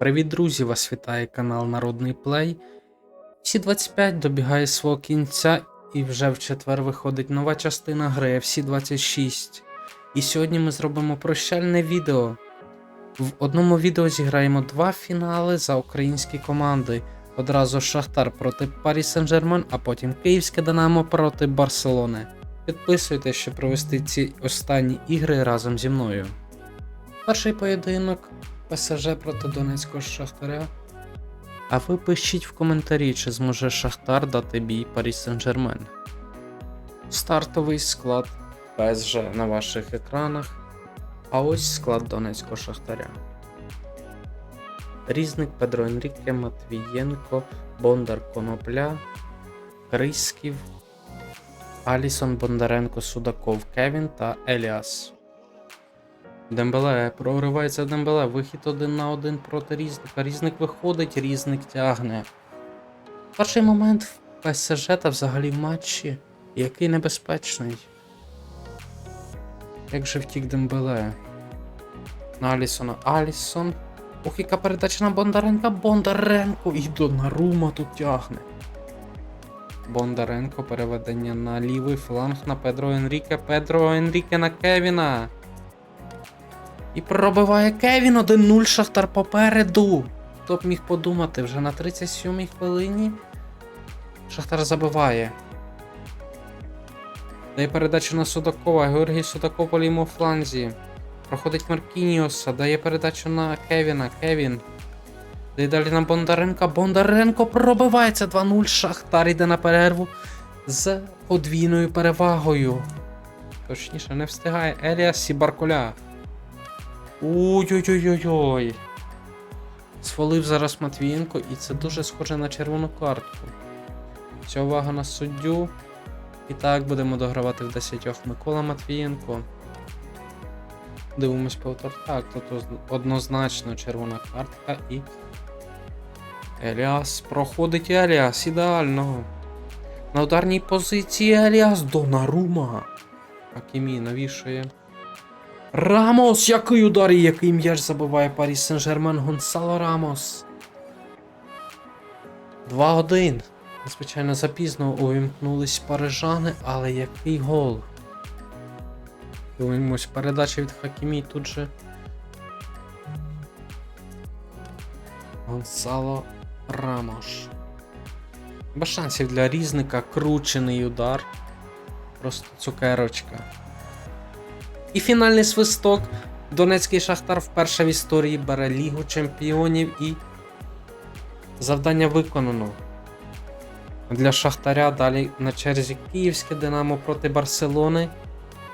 Привіт, друзі! Вас вітає канал Народний Плей. Всі 25 добігає свого кінця, і вже в четвер виходить нова частина гри FC 26. І сьогодні ми зробимо прощальне відео. В одному відео зіграємо два фінали за українські команди. Одразу Шахтар проти Парі Сен-Жермен, а потім Київське Динамо проти Барселони. Підписуйтесь, щоб провести ці останні ігри разом зі мною. Перший поєдинок ПСЖ проти Донецького Шахтаря. А ви пишіть в коментарі, чи зможе Шахтар дати бій Парі Сен-Жермен. Стартовий склад ПСЖ на ваших екранах. А ось склад Донецького Шахтаря. Різник Педро Енріке, Матвієнко, Бондар Конопля, Криськів, Алісон Бондаренко, Судаков, Кевін та Еліас. Дембеле проривається Дембеле. Вихід один на один проти різника. Різник виходить, різник тягне. Перший момент в ПСЖ та взагалі в матчі. Який небезпечний. Як же втік Дембеле? На Алісона. Алісон. Ох, яка передача на Бондаренка. Бондаренко. І Донарума тут тягне. Бондаренко переведення на лівий фланг на Педро Енріке. Педро Енріке на Кевіна. І пробиває Кевін 1-0 Шахтар попереду. Хто б міг подумати, вже на 37-й хвилині Шахтар забиває. Дає передачу на Судакова. Георгій Судаков по лівому фланзі. Проходить Маркініоса, дає передачу на Кевіна. Кевін. Дає далі на Бондаренка. Бондаренко пробивається 2-0. Шахтар йде на перерву з подвійною перевагою. Точніше, не встигає Еліас і Баркуля. Ой-ой-ой-ой-ой. Свалив зараз Матвієнко, і це дуже схоже на червону картку. Вся увага на суддю. І так будемо догравати в 10 Микола Матвієнко. Дивимось повтор. Так, тут однозначно червона картка і. Еліас проходить Еліас ідеально. На ударній позиції Еліас Донарума. Акімі навішує. Рамос! Який удар і який м'яч забиває Парі Сен-Жермен Гонсало Рамос. 2-1. Звичайно, запізно увімкнулись парижани, але який гол. Дивимось, передача від Хакімі тут же. Гонсало Рамош. Без шансів для різника, кручений удар. Просто цукерочка. І фінальний свисток. Донецький Шахтар вперше в історії бере Лігу Чемпіонів і завдання виконано. Для Шахтаря далі на черзі Київське Динамо проти Барселони,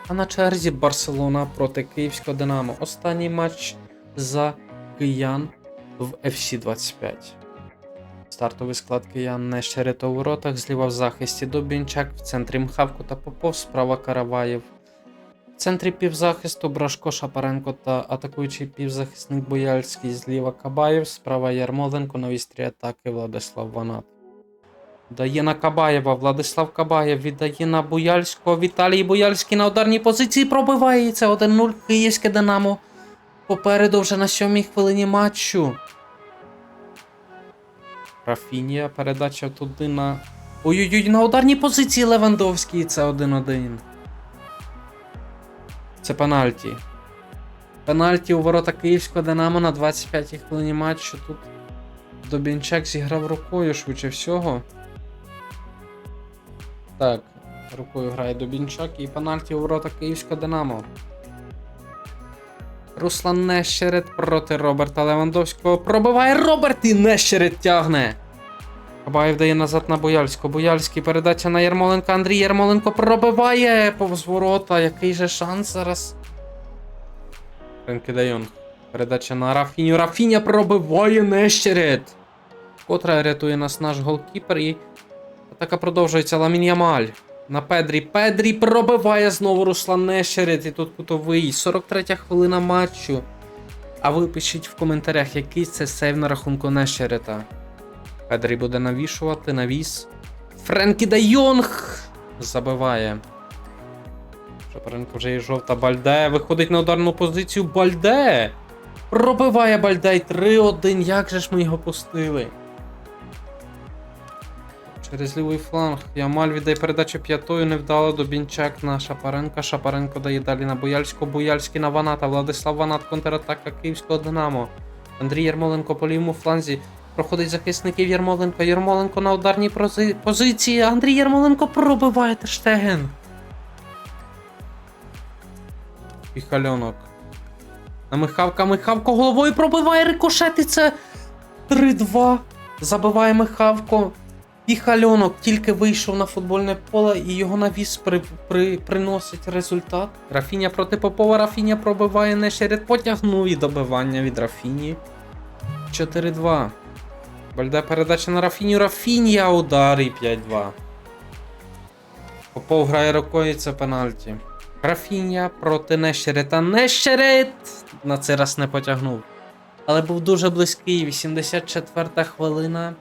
а на черзі Барселона проти Київського Динамо. Останній матч за киян в FC 25. Стартовий склад киян Нещерето у воротах, зліва в захисті Добінчак, в центрі Мхавко та Попов, справа Караваєв. В центрі півзахисту Брашко Шапаренко та атакуючий півзахисник Бояльський, зліва Кабаєв, справа Ярмоленко, на вістрі атаки Владислав Ванат. Дає на Кабаєва, Владислав Кабаєв віддає на Буяльського. Віталій Буяльський на ударній позиції пробиває. І Це 1-0 Київське Динамо. Попереду вже на сьомій хвилині матчу. Рафінія передача туди на. Ой-ой-ой, на ударній позиції Левандовський. Це 1-1. Це пенальті. Пенальті у ворота Київського Динамо на 25-й хвилині матчу. Тут Добінчак зіграв рукою швидше всього. Так, рукою грає Добінчак і пенальті у ворота Київського Динамо. Руслан Нещерет проти Роберта Левандовського. Пробиває Роберт і Нещерет тягне. Кабаєв дає назад на Бояльського. Бояльський передача на Ярмоленка. Андрій Ярмоленко пробиває повз ворота. Який же шанс зараз? Френкі Дайон. Передача на Рафіню. Рафіня пробиває Нещерет. Котра рятує нас наш голкіпер і атака продовжується. Ламін Ямаль. На Педрі. Педрі пробиває знову Руслан Нещерет. І тут кутовий. 43 хвилина матчу. А ви пишіть в коментарях, який це сейв на рахунку Нещерета. Педрі буде навішувати, навіс. Френкі де Йонг забиває. Шапаренко вже є жовта Бальде. Виходить на ударну позицію Бальде. Пробиває Бальдай 3-1. Як же ж ми його пустили? Через лівий фланг. Ямаль віддає передачу п'ятою, невдало до Бінчак на Шапаренка. Шапаренко дає далі на Бояльського. Бояльський на Ваната. Владислав Ванат, контратака Київського Динамо. Андрій Ярмоленко по лівому фланзі. Проходить захисників Ярмоленко. Ярмоленко на ударній прози- позиції. Андрій Ярмоленко пробиває Тештеген. Піхальонок. На Михавка. Михавко головою пробиває рикошет і це 3-2. Забиває Михавко. Піхальонок тільки вийшов на футбольне поле і його навіс при, при, приносить результат. Рафіня проти Попова. Рафіня пробиває Нешеред. Потягнув і добивання від Рафіні. 4-2. Бальде передача на Рафіню. Рафінія удар і 5-2. Попов грає рукою, це пенальті. Рафінія проти Нещерета. Нещерет! На цей раз не потягнув. Але був дуже близький. 84-та хвилина.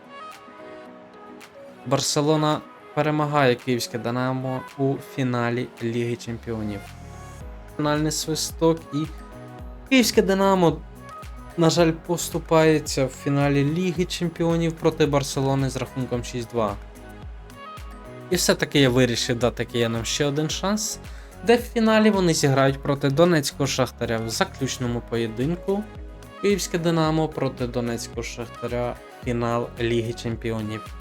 Барселона перемагає київське Динамо у фіналі Ліги Чемпіонів. Фінальний свисток і київське Динамо, на жаль, поступається в фіналі Ліги Чемпіонів проти Барселони з рахунком 6-2. І все-таки я вирішив дати киянам ще один шанс, де в фіналі вони зіграють проти Донецького Шахтаря в заключному поєдинку. Київське Динамо проти Донецького Шахтаря фінал Ліги Чемпіонів.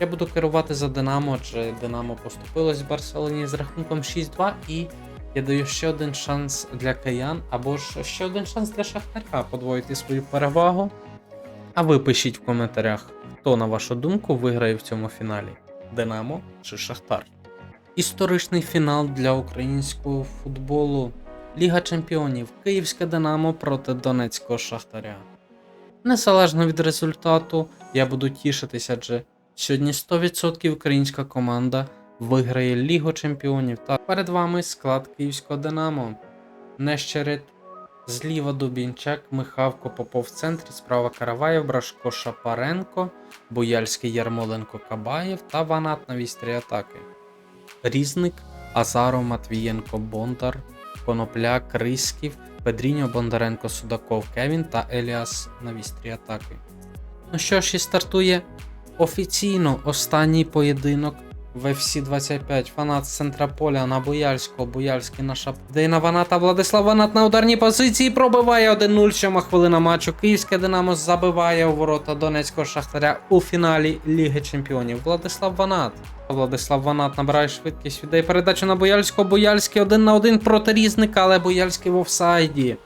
Я буду керувати за Динамо, адже Динамо поступилось в Барселоні з рахунком 6-2 і я даю ще один шанс для киян, або ж ще один шанс для Шахтаря подвоїти свою перевагу. А ви пишіть в коментарях, хто, на вашу думку, виграє в цьому фіналі: Динамо чи Шахтар. Історичний фінал для українського футболу. Ліга Чемпіонів Київське Динамо проти Донецького Шахтаря. Незалежно від результату, я буду тішитися, адже сьогодні 100% українська команда виграє Лігу Чемпіонів. Та перед вами склад Київського Динамо. Нещерет, зліва Дубінчак, Михавко Попов в центрі, справа Караваєв, Брашко Шапаренко, Бояльський Ярмоленко Кабаєв та Ванат на вістрі атаки. Різник, Азаров, Матвієнко, Бондар, Конопля, Криськів, Педріньо, Бондаренко, Судаков, Кевін та Еліас на вістрі атаки. Ну що ж, і стартує офіційно останній поєдинок в FC 25. Фанат з центра поля на Бояльського, Бояльський на шап. Де Ваната Владислав Ванат на ударній позиції пробиває 1-0, сьома хвилина матчу. Київське Динамо забиває у ворота Донецького Шахтаря у фіналі Ліги Чемпіонів. Владислав Ванат. Владислав Ванат набирає швидкість, віддає передачу на Бояльського. Бояльський один на один проти різника, але Бояльський в офсайді.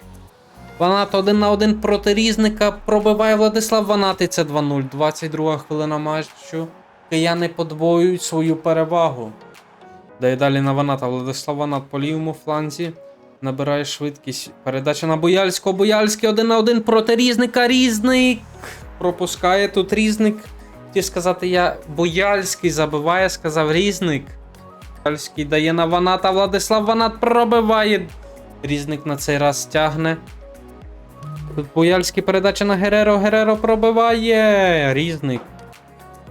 Ванат один на один проти різника. Пробиває Владислав Ванат і це 2-0. 22 хвилина матчу. Кияни подвоюють свою перевагу. Дає далі на Ваната. Владислав Ванат по лівому фланзі. Набирає швидкість. Передача на Бояльського. Бояльський один на один проти різника. Різник. Пропускає тут різник. Хотів сказати, я Бояльський забиває, сказав різник. Бояльський дає на Ваната. Владислав Ванат пробиває. Різник на цей раз тягне. Тут Бояльський передача на Гереро. Гереро пробиває. Різник.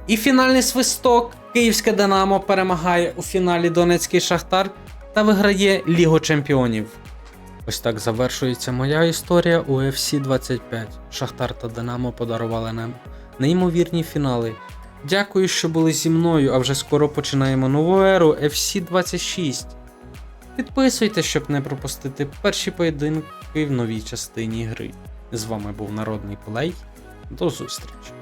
І фінальний свисток. Київське Динамо перемагає у фіналі Донецький Шахтар та виграє Лігу Чемпіонів. Ось так завершується моя історія у FC 25. Шахтар та Динамо подарували нам неймовірні фінали. Дякую, що були зі мною, а вже скоро починаємо нову еру FC 26. Підписуйтесь, щоб не пропустити перші поєдинки в новій частині гри. З вами був Народний Плей. До зустрічі!